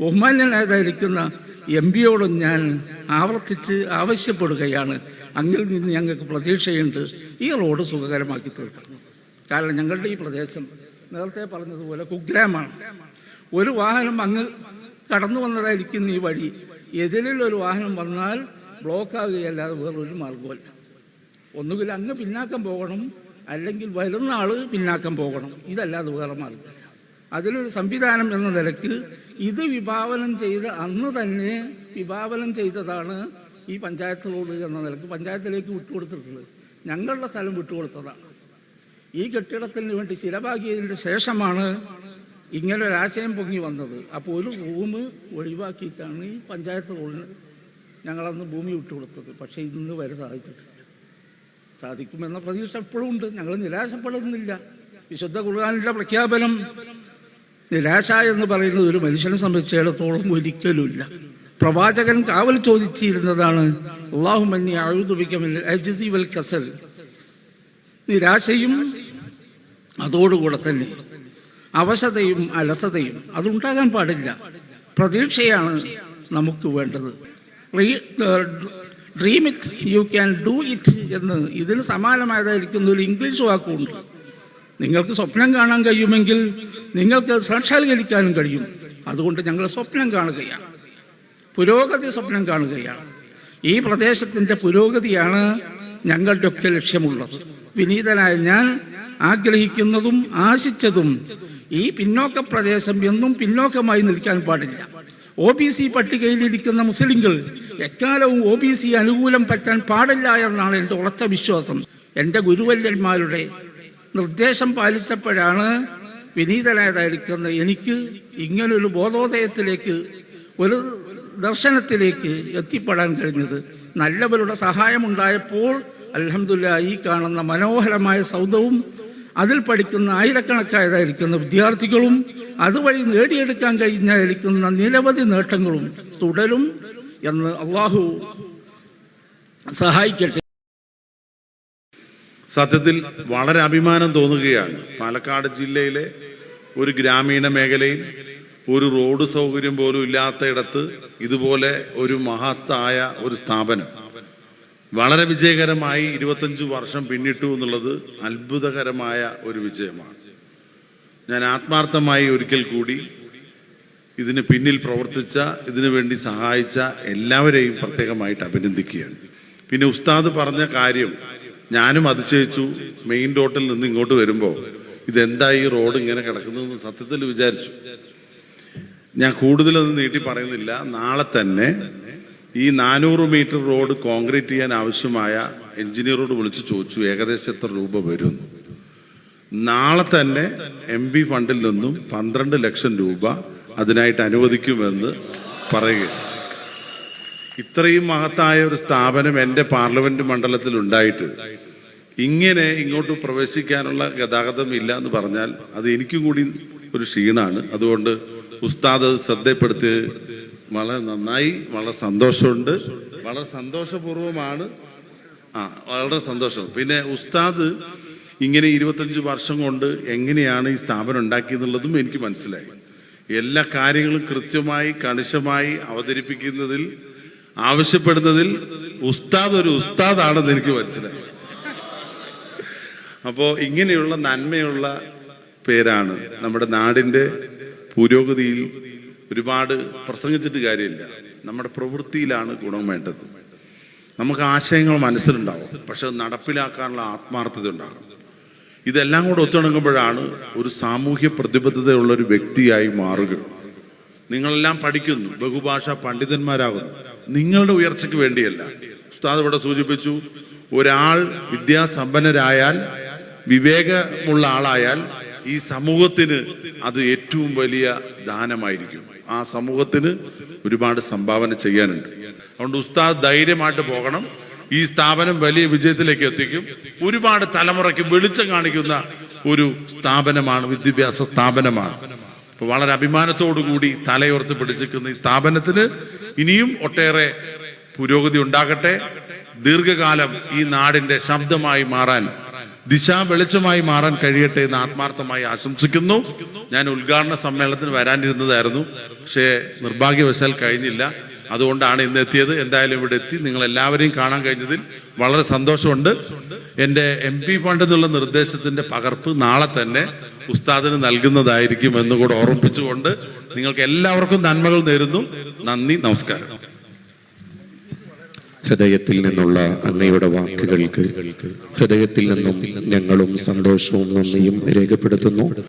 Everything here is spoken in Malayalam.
ബഹുമാന്യനായതായിരിക്കുന്ന എം പിയോടും ഞാൻ ആവർത്തിച്ച് ആവശ്യപ്പെടുകയാണ്. അങ്ങിൽ നിന്ന് ഞങ്ങൾക്ക് പ്രതീക്ഷയുണ്ട്. ഈ റോഡ് സുഖകരമാക്കി തീർക്കണം കാരണം ഞങ്ങളുടെ ഈ പ്രദേശം നേരത്തെ പറഞ്ഞതുപോലെ കുഗ്രാമാണ്. ഒരു വാഹനം അങ്ങ് കടന്നു വന്നതായിരിക്കുന്ന ഈ വഴി എതിരിലൊരു വാഹനം വന്നാൽ ബ്ലോക്കാകുകയല്ലാതെ വേറൊരു മാർഗമല്ല ഒന്നുകിൽ അങ്ങ് പിന്നാക്കം പോകണം അല്ലെങ്കിൽ വരുന്ന ആൾ പിന്നാക്കം പോകണം. ഇതല്ലാതെ വേറെ മാർഗമില്ല അതിലൊരു സംവിധാനം എന്ന നിലയ്ക്ക് ഇത് വിഭാവനം ചെയ്ത് അന്ന് തന്നെ വിഭാവനം ചെയ്തതാണ് ഈ പഞ്ചായത്ത് റോഡ് എന്ന നിലയ്ക്ക് പഞ്ചായത്തിലേക്ക് വിട്ടുകൊടുത്തിട്ടുള്ളത്. ഞങ്ങളുടെ സ്ഥലം വിട്ടുകൊടുത്തതാണ്. ഈ കെട്ടിടത്തിന് വേണ്ടി ചിലവാക്കിയതിന് ശേഷമാണ് ഇങ്ങനെ ഒരു ആശയം പൊങ്ങി വന്നത്. അപ്പോൾ ഒരു റൂം ഒഴിവാക്കിയിട്ടാണ് ഈ പഞ്ചായത്ത് റോഡിന് ഞങ്ങളന്ന് ഭൂമി വിട്ടുകൊടുത്തത്. പക്ഷേ ഇന്ന് വരെ സാധിച്ചിട്ടില്ല. സാധിക്കുമെന്ന പ്രതീക്ഷ എപ്പോഴും ഉണ്ട്. ഞങ്ങൾ നിരാശപ്പെടുന്നില്ല. വിശുദ്ധ കുർബാനയുടെ പ്രഖ്യാപനം നിരാശ എന്ന് പറയുന്നത് ഒരു മനുഷ്യനെ സംബന്ധിച്ചിടത്തോളം ഒരിക്കലുമില്ല. പ്രവാചകൻ കാവൽ ചോദിച്ചിരുന്നതാണ് അള്ളാഹുമന്യ അഴുതുപിക്കമില്ല വൽ കസൽ. നിരാശയും അതോടുകൂടെ തന്നെ അവശതയും അലസതയും അതുണ്ടാകാൻ പാടില്ല. പ്രതീക്ഷയാണ് നമുക്ക് വേണ്ടത്. Dream it you can do it എന്ന് ഇതിന് സമാനമായതായിരിക്കുന്ന ഒരു ഇംഗ്ലീഷ് വാക്കുണ്ട്. നിങ്ങൾക്ക് സ്വപ്നം കാണാൻ കഴിയുമെങ്കിൽ നിങ്ങൾക്ക് സാക്ഷാത്കരിക്കാനും കഴിയും. അതുകൊണ്ട് ഞങ്ങൾ സ്വപ്നം കാണുകയാണ്. പുരോഗതി സ്വപ്നം കാണുകയാണ്. ഈ പ്രദേശത്തിന്റെ പുരോഗതിയാണ് ഞങ്ങളുടെ ഞങ്ങളുടെയൊക്കെ ലക്ഷ്യമുള്ളത്. വിനീതനായ ഞാൻ ആഗ്രഹിക്കുന്നതും ആശിച്ചതും ഈ പിന്നോക്ക പ്രദേശം എന്നും പിന്നോക്കമായി നിൽക്കാൻ പാടില്ല. ഒ ബി സി പട്ടികയിലിരിക്കുന്ന മുസ്ലിങ്ങൾ എക്കാലവും ഒ ബി സി അനുകൂലം പറ്റാൻ പാടില്ല എന്നാണ് എന്റെ ഉറച്ച വിശ്വാസം. എന്റെ ഗുരുവര്യന്മാരുടെ നിർദ്ദേശം പാലിച്ചപ്പോഴാണ് വിനീതനായതായിരിക്കുന്ന എനിക്ക് ഇങ്ങനൊരു ബോധോദയത്തിലേക്ക് ഒരു ദർശനത്തിലേക്ക് എത്തിപ്പെടാൻ കഴിഞ്ഞത്. നല്ലവരുടെ സഹായമുണ്ടായപ്പോൾ അലഹമില്ല ഈ കാണുന്ന മനോഹരമായ സൗദവും അതിൽ പഠിക്കുന്ന ആയിരക്കണക്കായതായിരിക്കുന്ന വിദ്യാർത്ഥികളും അതുവഴി നേടിയെടുക്കാൻ കഴിഞ്ഞായിരിക്കുന്ന നിരവധി നേട്ടങ്ങളും തുടരും എന്ന് അള്ളാഹു സഹായിക്കട്ടെ. സത്യത്തിൽ വളരെ അഭിമാനം തോന്നുകയാണ്. പാലക്കാട് ജില്ലയിലെ ഒരു ഗ്രാമീണ മേഖലയിൽ ഒരു റോഡ് സൗകര്യം പോലും ഇല്ലാത്തയിടത്ത് ഇതുപോലെ ഒരു മഹത്തായ ഒരു സ്ഥാപനം. വളരെ വിജയകരമായി ഇരുപത്തഞ്ച് വർഷം പിന്നിട്ടു എന്നുള്ളത് അത്ഭുതകരമായ ഒരു വിജയമാണ്. ഞാൻ ആത്മാർത്ഥമായി ഒരിക്കൽ കൂടി ഇതിന് പിന്നിൽ പ്രവർത്തിച്ച ഇതിനു വേണ്ടി സഹായിച്ച എല്ലാവരെയും പ്രത്യേകമായിട്ട് അഭിനന്ദിക്കുകയാണ്. പിന്നെ ഉസ്താദ് പറഞ്ഞ കാര്യം ഞാനും അതിശയിച്ചു. മെയിൻ റോട്ടിൽ നിന്ന് ഇങ്ങോട്ട് വരുമ്പോൾ ഇതെന്താ ഈ റോഡ് ഇങ്ങനെ കിടക്കുന്നതെന്ന് സത്യത്തിൽ വിചാരിച്ചു. ഞാൻ കൂടുതലൊന്നും നീട്ടി പറയുന്നില്ല. നാളെ തന്നെ ഈ നാനൂറ് മീറ്റർ റോഡ് കോൺക്രീറ്റ് ചെയ്യാൻ ആവശ്യമായ എഞ്ചിനീയറോട് വിളിച്ചു ചോദിച്ചു ഏകദേശം എത്ര രൂപ വരും? നാളെ തന്നെ എം ഫണ്ടിൽ നിന്നും പന്ത്രണ്ട് ലക്ഷം രൂപ അതിനായിട്ട് അനുവദിക്കുമെന്ന് പറയുക ഇത്രയും മഹത്തായ ഒരു സ്ഥാപനം എന്റെ പാർലമെന്റ് മണ്ഡലത്തിൽ ഉണ്ടായിട്ട് ഇങ്ങനെ ഇങ്ങോട്ട് പ്രവേശിക്കാനുള്ള ഗതാഗതം ഇല്ല എന്ന് പറഞ്ഞാൽ അത് എനിക്കും കൂടി ഒരു ക്ഷീണാണ്. അതുകൊണ്ട് ഉസ്താദ് ശ്രദ്ധപ്പെടുത്തി. വളരെ നന്നായി വളരെ സന്തോഷമുണ്ട്. വളരെ സന്തോഷപൂർവമാണ് ആ വളരെ സന്തോഷം. പിന്നെ ഉസ്താദ് ഇങ്ങനെ ഇരുപത്തഞ്ച് വർഷം കൊണ്ട് എങ്ങനെയാണ് ഈ സ്ഥാപനം ഉണ്ടാക്കിയെന്നുള്ളതും എനിക്ക് മനസ്സിലായി. എല്ലാ കാര്യങ്ങളും കൃത്യമായി കണിശമായി അവതരിപ്പിക്കുന്നതിൽ ആവശ്യപ്പെടുന്നതിൽ ഉസ്താദ് ഒരു ഉസ്താദാണെന്ന് എനിക്ക് മനസ്സിലായി. അപ്പോ ഇങ്ങനെയുള്ള നന്മയുള്ള പേരാണ് നമ്മുടെ നാടിന്റെ പുരോഗതിയിൽ ഒരുപാട് പ്രസംഗിച്ചിട്ട് കാര്യമില്ല. നമ്മുടെ പ്രവൃത്തിയിലാണ് ഗുണം വേണ്ടത്. നമുക്ക് ആശയങ്ങൾ മനസ്സിലുണ്ടാവും പക്ഷെ നടപ്പിലാക്കാനുള്ള ആത്മാർത്ഥത ഉണ്ടാകും. ഇതെല്ലാം കൂടെ ഒത്തിണങ്ങുമ്പോഴാണ് ഒരു സാമൂഹ്യ പ്രതിബദ്ധതയുള്ള ഒരു വ്യക്തിയായി മാറുക. നിങ്ങളെല്ലാം പഠിക്കുന്നു. ബഹുഭാഷ പണ്ഡിതന്മാരാകുന്നു. നിങ്ങളുടെ ഉയർച്ചയ്ക്ക് വേണ്ടിയല്ല. ഉസ്താദ് ഇവിടെ സൂചിപ്പിച്ചു ഒരാൾ വിദ്യാസമ്പന്നരായാൽ വിവേകമുള്ള ആളായാൽ ഈ സമൂഹത്തിന് അത് ഏറ്റവും വലിയ ദാനമായിരിക്കും. ആ സമൂഹത്തിന് ഒരുപാട് സംഭാവന ചെയ്യാനുണ്ട്. അതുകൊണ്ട് ഉസ്താദ് ധൈര്യമായിട്ട് പോകണം. ഈ സ്ഥാപനം വലിയ വിജയത്തിലേക്ക് എത്തിക്കും. ഒരുപാട് തലമുറയ്ക്ക് വെളിച്ചം കാണിക്കുന്ന ഒരു സ്ഥാപനമാണ് വിദ്യാഭ്യാസ സ്ഥാപനമാണ്. വളരെ അഭിമാനത്തോടു കൂടി തലയോർത്ത് പിടിച്ചിരിക്കുന്ന ഈ സ്ഥാപനത്തിന് ഇനിയും ഒട്ടേറെ പുരോഗതി ഉണ്ടാകട്ടെ. ദീർഘകാലം ഈ നാടിന്റെ ശബ്ദമായി മാറാൻ ദിശാ വെളിച്ചമായി മാറാൻ കഴിയട്ടെ എന്ന് ആത്മാർത്ഥമായി ആശംസിക്കുന്നു. ഞാൻ ഉദ്ഘാടന സമ്മേളനത്തിന് വരാനിരുന്നതായിരുന്നു. പക്ഷേ നിർഭാഗ്യവശാൽ കഴിഞ്ഞില്ല. അതുകൊണ്ടാണ് ഇന്ന് എത്തിയത്. എന്തായാലും ഇവിടെ എത്തി. നിങ്ങൾ എല്ലാവരെയും കാണാൻ കഴിഞ്ഞതിൽ വളരെ സന്തോഷമുണ്ട്. എന്റെ എം പി ഫണ്ട് എന്നുള്ള നിർദ്ദേശത്തിന്റെ പകർപ്പ് നാളെ തന്നെ ഉസ്താദിന് നൽകുന്നതായിരിക്കും എന്ന് കൂടെ ഓർമ്മിപ്പിച്ചുകൊണ്ട് നിങ്ങൾക്ക് എല്ലാവർക്കും നന്മകൾ നേരുന്നു. നന്ദി നമസ്കാരം. ഹൃദയത്തിൽ നിന്നുള്ള അങ്ങയുടെ വാക്കുകൾക്ക് ഹൃദയത്തിൽ നിന്നും ഞങ്ങളും സന്തോഷവും നന്ദിയും രേഖപ്പെടുത്തുന്നു.